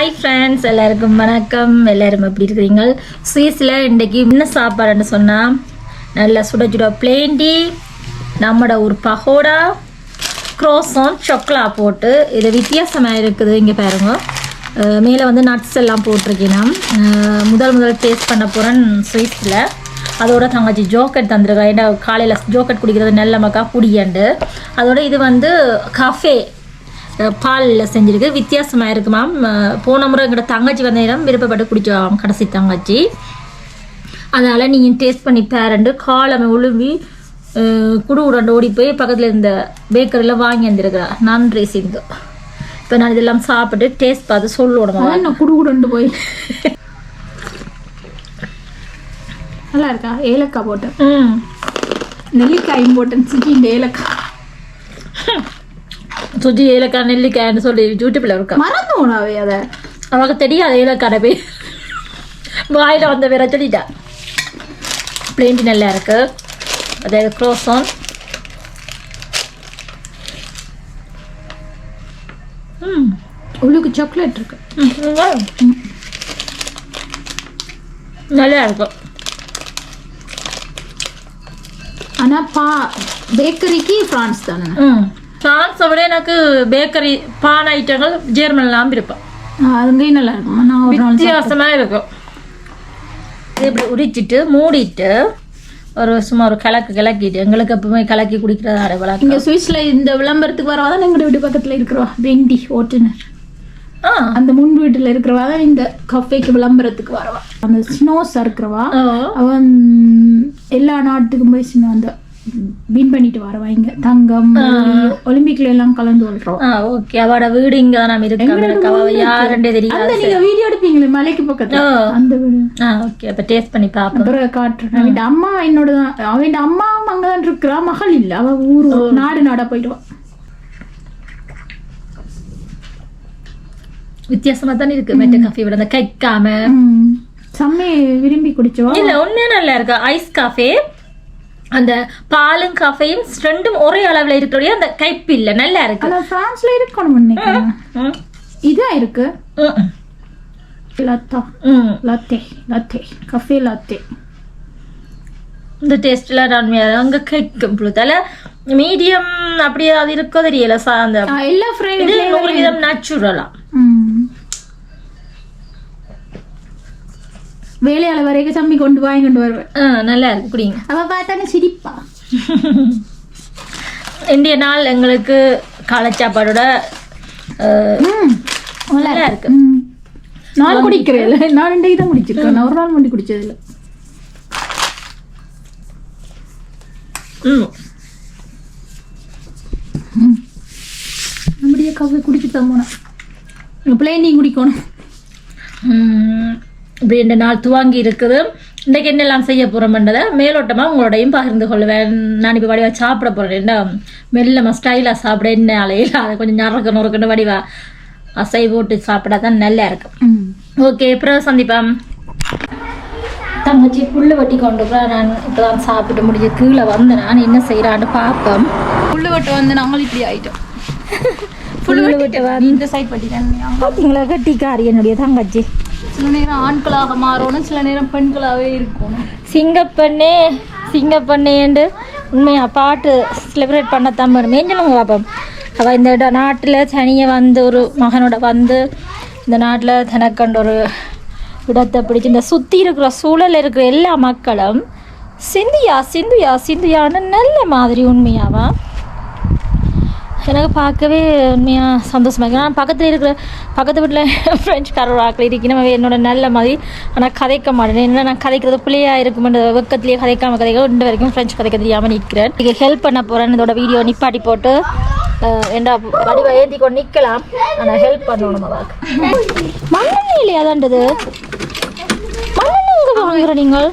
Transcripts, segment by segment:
Hi friends எல்லாருக்கும் வணக்கம். எல்லாரும் எப்படி இருக்கிறீங்க? ஸ்வீட்ஸில் இன்றைக்கி என்ன சாப்பாடுன்னு சொன்னால் நல்ல சுட சுட பிளேண்டி நம்மட ஒரு பகோடா க்ரோஸான் சொக்லா போட்டு இது வித்தியாசமாக இருக்குது இங்கே பாருங்க. மேலே வந்து நட்ஸ் எல்லாம் போட்டிருக்கேன். முதல் முதல் டேஸ்ட் பண்ண போகிறேன் ஸ்வீட்ஸில் அதோட தங்கச்சி ஜோக்கெட் தந்திருக்கா. ஏன்னா காலையில் ஜோக்கெட் குடிக்கிறது நல்ல மக்கா குடியண்டு அதோட இது வந்து கஃபே பாலில் செஞ்சிருக்கு. வித்தியாசமாக இருக்கு மேம் போன முறை எங்கிட்ட தங்கச்சி வந்த நேரம் விருப்பப்பட்டு குடிச்சோம் கடைசி தங்கச்சி. அதனால் நீங்கள் டேஸ்ட் பண்ணி பேரண்டு காலமை உழுவி குடு உடண்டு ஓடி போய் பக்கத்தில் இருந்த பேக்கரியில் வாங்கி வந்திருக்கிறா. நன்றி சிந்து. இப்போ நான் இதெல்லாம் சாப்பிட்டு டேஸ்ட் பார்த்து சொல்லணுமா அதான் நான் குடு குடுண்டு போய். நல்லா இருக்கா? ஏலக்காய் போட்டேன். ம். நெல்லிக்காயும் போட்டேன் சிக்கி இந்த ஏலக்காய். சுஜி ஏலக்காய் நெல்லிக்காய்னு சொல்லி யூடியூப்பில் இருக்கா? மறந்து போனாவே அதை. அவளுக்கு தெரியாது ஏலக்காய் போய் வாயில் வந்த வேற சொல்லிட்டா. பிளேண்டி நல்லா இருக்கு. அதே க்ரோஸான் ம். உள்ளுக்கு சாக்லேட் இருக்கு. நல்லா இருக்கும் ஆனா பா பேக்கரிக்கு பிரான்ஸ் தானே? ம். ஃப்ரான்ஸை விட எனக்கு பேக்கரி பான் ஐட்டங்கள் ஜெர்மன்லாம் இருப்பேன் அதுங்கேயும் நல்லா இருக்கும்? நான் ஒரு நாள் வித்தியாசமாக இருக்கும். இப்படி உரிச்சிட்டு மூடிட்டு ஒரு சும்மா ஒரு கிழக்கு கிளக்கிட்டு எங்களுக்கு எப்பவுமே கலக்கி குடிக்கிறதா அரை இங்க சுவிஸ்ல இந்த விளம்பரத்துக்கு வரவா தான் எங்க வீட்டு பக்கத்துல இருக்கிறவா? வெண்டி ஓட்டுநர். ஆ. அந்த முன் வீட்டுல இருக்கிறவா தான் இந்த கஃபேக்கு விளம்பரத்துக்கு வரவா? அந்த ஸ்னோஸ் இருக்கிறவா அவன் எல்லா நாட்டுக்கும் போய் சின்ன அந்த வின் பண்ணிட்டு வரவா இங்க தங்கம் ஒலிம்பிக்ல எல்லாம் கலந்து கொள்றோம். ஓகே. அவட வீடு இங்க தான் நம்ம இருக்கோம் அவ யாருன்றே தெரியாது. அந்த நீங்க வீடியோ எடுப்பீங்களே மலைக்கு பக்கத்துல. அந்த வீடு. ஓகே. அப்ப டேஸ்ட் பண்ணி பாப்போம் அப்புறம் காட்டுறேன். அவன் அம்மா என்னோட தான் அவன் அம்மாவும் அங்கதான் இருக்கிறா. மகள் இல்ல. அவ ஊரு நாடு நாடா போயிடுவா. வித்தியாசமா தானே இருக்கு. மெட்ட காஃபி விட. அந்த கைக்காம. செம்மையை விரும்பி குடிச்சவா? இல்ல உண்மையா நல்லா இருக்கு? ஐஸ் காஃபே அந்த பாலும் காஃபையும் ரெண்டும் ஒரே அளவுல இருக்கிற அந்த கைப்பு இல்ல நல்லா இருக்கு. பிரான்ஸ்ல இருக்கணும். இதா இருக்கு. லத்தா. Latte latte. Cafe latte. இந்த டேஸ்ட்ல நான் அங்க கேட்கும் பொழுதால மீடியம் அப்படியே அது இருக்கோ தெரியல அந்த எல்லா ஃப்ரை இது நூறு வீதம் நேச்சுரலா வேலையால வரைக்கும் சம்மி கொண்டு வாங்கி கொண்டு வருவேன் நல்லா இருக்கு குடிங்க அவ பார்த்தானே சிரிப்பா இந்திய நாள் எங்களுக்கு காலை சாப்பாடோட. நல்லா இருக்கு. நான் குடிக்கிறேன் நான் ரெண்டு தான் குடிச்சிருக்கேன் நான் ஒரு நாள் மட்டும் குடிச்சது இல்ல ம் நம்முடைய கஃபே குடிச்சு தான் போனேன் பிளேனிங் குடிக்கணும் ம், இப்படி இந்த நாள் துவங்கி இருக்குது. இன்றைக்கு என்னெல்லாம் செய்ய போகிறோம்ன்றதை மேலோட்டமாக உங்களோடையும் பகிர்ந்து கொள்வேன். நான் இப்போ வடிவா சாப்பிட போகிறேன் என்ன? மெல்லமாக ஸ்டைலாக சாப்பிட. என்ன அலையில்? அதை கொஞ்சம் நறுக்க நறுக்குன்னு வடிவா. அசை போட்டு சாப்பிட்டா தான் நல்லா இருக்கும் ஓகே அப்புறம் சந்திப்போம். தங்கச்சி புல்லு வட்டி கொண்டு போய் நான் இப்போ தான் சாப்பிட்டு முடிஞ்சு கீழே வந்து நான் என்ன செய்கிறான்னு பார்ப்போம். புல்லு வட்டை வந்து நாங்களும் இப்படி வந்து இந்த சைட் பார்த்தீங்களா கட்டிக்காரி என்னுடைய தங்கச்சி. சில நேரம் ஆண்களாக மாறணும் சில நேரம் பெண்களாகவே இருக்கணும். சிங்கப்பண்ணே சிங்கப்பண்ணேண்டு உண்மையா பாட்டு செலிப்ரேட் பண்ணத்தான் வேணும் மேஞ்சலும் பாப்போம். அவள் இந்த நாட்டில் தனியை வந்து ஒரு மகனோட வந்து இந்த நாட்டில் தனக்கண்ட ஒரு இடத்தை பிடிச்சி இந்த சுற்றி இருக்கிற சூழல் இருக்கிற எல்லா மக்களும் சிந்தியா சிந்துயா சிந்துயான்னு நல்ல மாதிரி உண்மையாவா எனக்கு பார்க்கவே உண்மையாக சந்தோஷமாக இருக்கு. நான் பக்கத்தில் இருக்கிற பக்கத்து வீட்டில் ஃப்ரெஞ்சுக்காரர் ஆக்கள் இருக்கணும் அவ என்னோட நல்ல மாதிரி. ஆனால் கதைக்க மாட்டேன். என்ன நான் கதைக்கிறது பிள்ளையா இருக்குமென்ற வெக்கத்திலேயே கதைக்காம கதைக்க ரெண்டு வரைக்கும் ஃப்ரெஞ்சு கதைக்க தெரியாமல் நிற்கிறேன். இதுக்கு ஹெல்ப் பண்ண போகிறேன் இதோட வீடியோ நிப்பாட்டி போட்டு என்ன வடிவ ஏந்தி கொண்டு நிற்கலாம். ஆனால் ஹெல்ப் பண்ணணும் அவளுக்கு மண்ணெண்ணெய் இல்லையா அதான்றது மண்ணெண்ணெய் எங்கே வாங்குற நீங்கள்?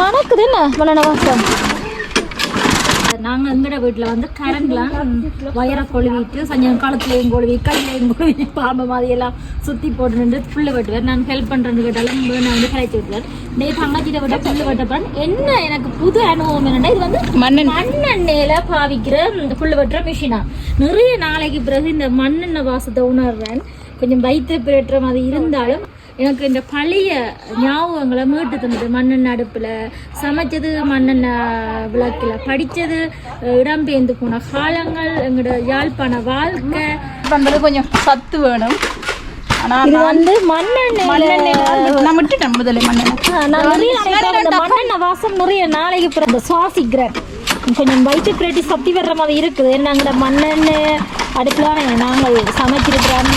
மணக்குது என்ன? மண்ணெண்ணெய் வாசம். நாங்கள் எங்கட வீட்டில் வந்து கரண்ட்லாம் வயரை கொழுவிட்டு சஞ்சம் காலத்துலேயும் கொழுவி கையிலையும் கொழுவி பாம்பு மாதிரி எல்லாம் சுற்றி போட்டு நின்று புல்லு வெட்டுவேன். நான் ஹெல்ப் பண்ணுறேன்னு கேட்டாலும் நான் வந்து கலைச்சி விட்டுவேன் நே தங்கச்சிட்ட விட புல்லு வெட்டப்பன். என்ன எனக்கு புது அனுபவம் என்னன்னா இது வந்து மண்ணெண்ணெய். மண்ணெண்ணெயில பாவிக்கிற புல்லு வெட்டுற மிஷினா நிறைய நாளைக்கு பிறகு இந்த மண்ணெண்ணெய் வாசத்தை உணர்றேன். கொஞ்சம் வயிற்று பிறட்டுற மாதிரி இருந்தாலும் எனக்கு இந்த பழைய ஞாபகங்களை மீட்டு தந்தது மண்ணெண்ணெய் அடுப்பில் சமைச்சது மண்ணெண்ணெய் விளக்கில். படித்தது இடம்பெயர்ந்து போன காலங்கள் எங்களோட யாழ்ப்பாண வாழ்க்கை. பண்றது கொஞ்சம் சத்து வேணும். இது வந்து மண்ணெண்ணெய் நான் விட்டுட்டேன் முதல்ல மண்ணெண்ணெய் மண்ணெண்ணெய் வாசம் நிறைய நாளைக்கு பிறகு சுவாசிக்கிறேன் கொஞ்சம் வயிற்று பிரட்டி சக்தி வர்ற மாதிரி இருக்குது. நாங்கள் மண்ணெண்ணெய் அடுப்பில் நாங்கள் சமைச்சிருக்கிறோம்.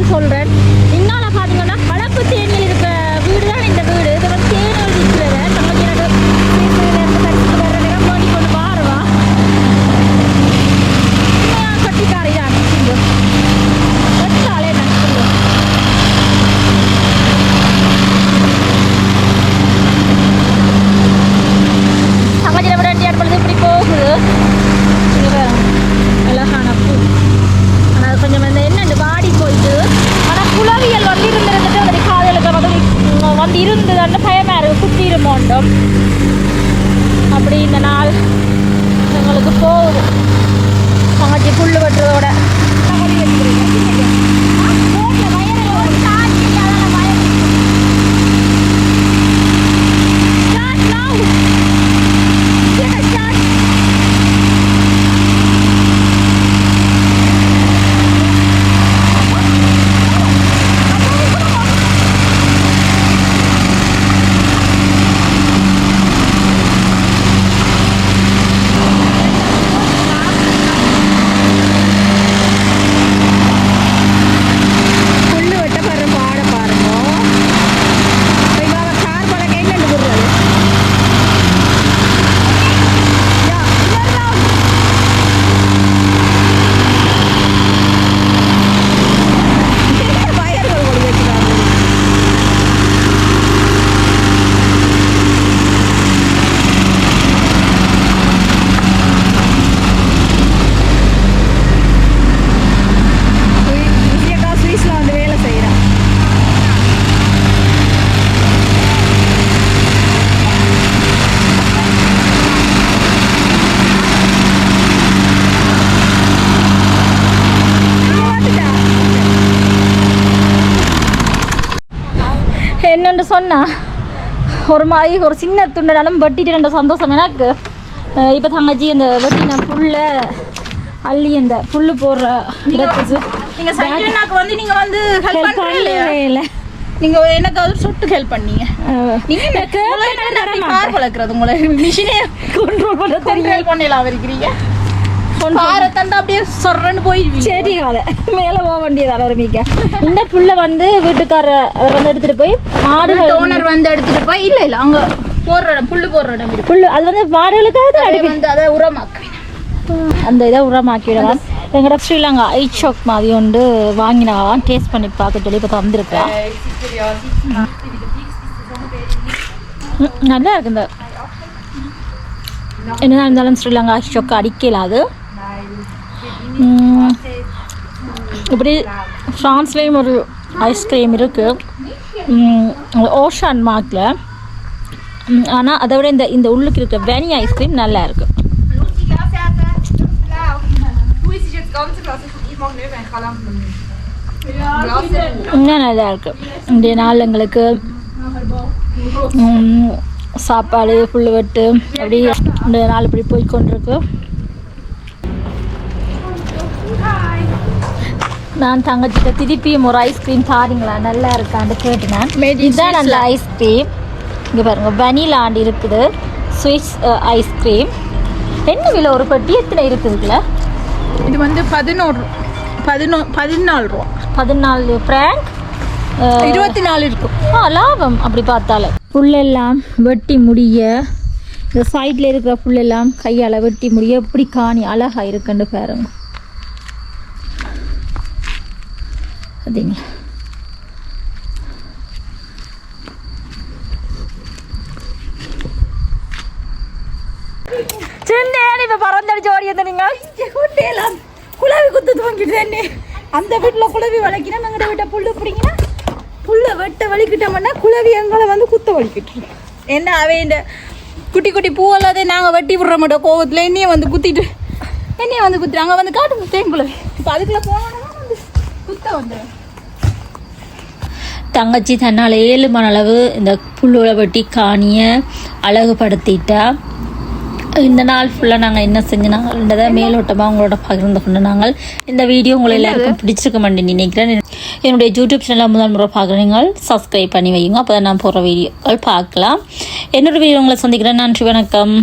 சொல்கிறேன் என்னென்று சொன்னா ஒரு மாதிரி ஒரு சின்ன துண்டுனாலும் வெட்டிட்டு சந்தோஷம் எனக்கு. இப்போ தங்கச்சி இந்த வெட்டின புல்ல அள்ளி அந்த புல்லு போடுற இடத்துக்கு நீங்க சஞ்சனாக்கு வந்து நீங்க வந்து ஹெல்ப் பண்ணவே இல்லை. நீங்க எனக்கு அது சொட்டு ஹெல்ப் பண்ணீங்க. நீங்க இந்த கார் வளர்க்கறது உங்களை மிஷினே கண்ட்ரோல் பண்ண கண்ட்ரோல் பண்ணலாம் இருக்கிறீங்க பாறை தண்டா அப்படியே சொர்றன்னு சரி காலை மேலே போக வேண்டியதால ஒரு மீக்க. இந்த புல்லை வந்து வீட்டுக்கார வந்து எடுத்துட்டு போய் மாடுகள் ஓனர் வந்து எடுத்துட்டு போய் இல்ல இல்ல அங்க போடுற இடம் புல்லு போடுற இடம் புல்லு அது வந்து மாடுகளுக்காக தான் அதை வந்து அதை அந்த இதை உரமாக்கி விடலாம் எங்கட ஸ்ரீலங்கா ஐச்சோக் மாதிரி ஒன்று வாங்கினாலாம் டேஸ்ட் பண்ணி பார்க்க சொல்லி இப்போ நல்லா இருக்கு இந்த. என்னதான் இருந்தாலும் ஸ்ரீலங்கா ஐச்சோக் அடிக்கல அது ம், இப்படி ஃப்ரான்ஸ்லேயும் ஒரு ஐஸ்கிரீம் இருக்குது ஓஷான் மார்க்கில் ஆனால் அதை விட இந்த இந்த உள்ளுக்கு இருக்க வெனி ஐஸ்கிரீம் நல்லா இருக்குது இன்னும் நல்லா இருக்கு. இந்த நாள் எங்களுக்கு சாப்பாடு புல்லு வெட்டு அப்படி இந்த நாள் இப்படி போய் கொண்டிருக்கு. நான் தங்கச்சிட்ட திருப்பியும் ஒரு ஐஸ்கிரீம் தாரீங்களா? நல்லா இருக்கான்னு கேட்டேன் Made in இதுதான் அந்த ஐஸ்கிரீம் இங்கே பாருங்க வனிலாண்டு இருக்குது. ஸ்விஸ் ஐஸ்கிரீம் என்ன விலை? ஒரு பெட்டி எத்தனை இருக்குதுங்களா இது வந்து பதினோரு பதினோ பதினாலு ரூபா. பதினாலு ஃப்ராங்க் இருபத்தி நாலு இருக்கும் ஆ லாபம் அப்படி பார்த்தாலே. புல்லெல்லாம் வெட்டி முடிய இந்த சைடில் இருக்கிற புல்லெல்லாம் கையால் வெட்டி முடிய எப்படி காணி அழகா இருக்குன்னு பாருங்க. பார்த்தீங்களா சின்ன இப்போ பறந்தடிச்சு ஓடி வந்து நீங்கள் குட்டையெல்லாம் குழவி குத்து தூங்கிட்டு அந்த வீட்டில் குழவி வளைக்கினா எங்கட வீட்டை புல்லு பிடிங்கினா புல்லை வெட்ட வலிக்கிட்டோம்னா குழவி எங்களை வந்து குத்த வலிக்கிட்டு என்ன அவை இந்த குட்டி குட்டி பூவெல்லாதே நாங்கள் வெட்டி விடுற மாட்டோம் கோவத்தில் என்னைய வந்து குத்திட்டு என்னைய வந்து குத்துட்டு அங்கே வந்து காட்டு தேன் குழவி இப்போ அதுக்குள்ளே போனோம்னா வந்துடும் தங்கச்சி தன்னால் ஏழுமான அளவு இந்த புல்லோட வெட்டி காணியை அழகுபடுத்திட்டா. இந்த நாள் ஃபுல்லாக நாங்கள் என்ன செஞ்சோன்றதை மேலோட்டமாக உங்களோட பகிர்ந்து கொண்டு நாங்கள் இந்த வீடியோ உங்களை எல்லாருக்கும் பிடிச்சிருக்க மாட்டேன் நினைக்கிறேன். என்னுடைய யூடியூப் சேனலில் முதல் முறை பார்க்குறீங்க சப்ஸ்கிரைப் பண்ணி வையுங்க. அப்போ தான் நான் போடுற வீடியோக்கள் பார்க்கலாம். என்னோட வீடியோ உங்களை சந்திக்கிறேன். நன்றி வணக்கம்.